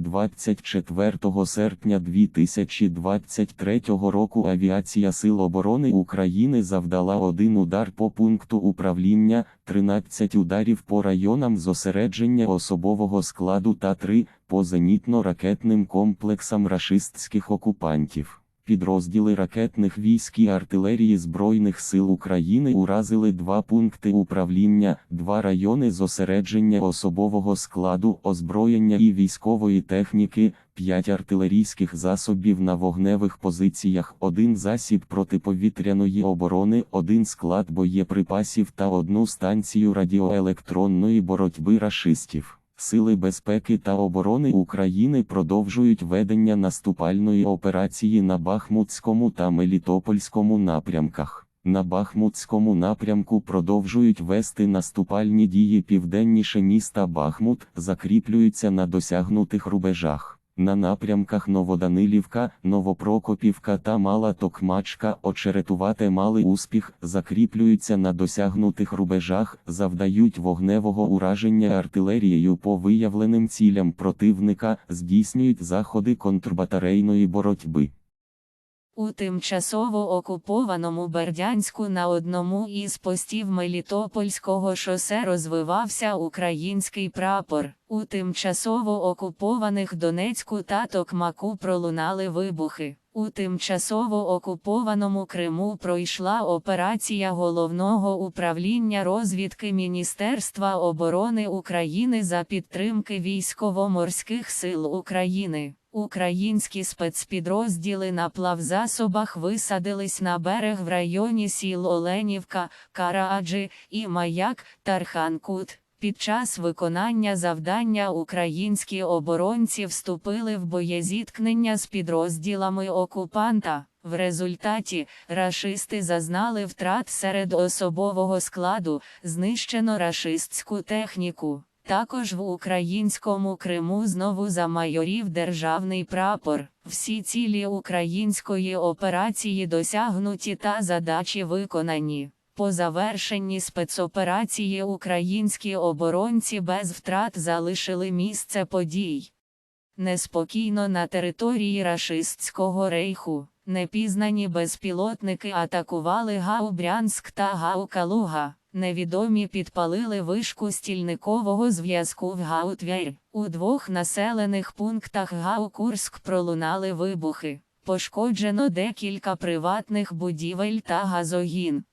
24 серпня 2023 року Авіація Сил оборони України завдала один удар по пункту управління, 13 ударів по районам зосередження особового складу та 3 по зенітно-ракетним комплексам рашистських окупантів. Підрозділи ракетних військ і артилерії Збройних сил України уразили два пункти управління, два райони зосередження особового складу, озброєння і військової техніки, п'ять артилерійських засобів на вогневих позиціях, один засіб протиповітряної оборони, один склад боєприпасів та одну станцію радіоелектронної боротьби рашистів. Сили безпеки та оборони України продовжують ведення наступальної операції на Бахмутському та Мелітопольському напрямках. На Бахмутському напрямку продовжують вести наступальні дії південніше міста Бахмут, закріплюються на досягнутих рубежах. На напрямках Новоданилівка, Новопрокопівка та Мала Токмачка очеретувати мали успіх, закріплюються на досягнутих рубежах, завдають вогневого ураження артилерією по виявленим цілям противника, здійснюють заходи контрбатарейної боротьби. У тимчасово окупованому Бердянську на одному із постів Мелітопольського шосе розвивався український прапор. У тимчасово окупованих Донецьку та Токмаку пролунали вибухи. У тимчасово окупованому Криму пройшла операція Головного управління розвідки Міністерства оборони України за підтримки військово-морських сил України. Українські спецпідрозділи на плавзасобах висадились на берег в районі сіл Оленівка, Карааджі і Маяк Тарханкут. Під час виконання завдання українські оборонці вступили в боєзіткнення з підрозділами окупанта. В результаті рашисти зазнали втрат серед особового складу, знищено рашистську техніку. Також в українському Криму знову замайорів державний прапор. Всі цілі української операції досягнуті та задачі виконані. По завершенні спецоперації українські оборонці без втрат залишили місце подій. Неспокійно на території рашистського рейху. Непізнані безпілотники атакували Гау Брянськ та Гау Калуга. Невідомі підпалили вишку стільникового зв'язку в Гаутвєр. У двох населених пунктах Гау-Курськ пролунали вибухи. Пошкоджено декілька приватних будівель та газогін.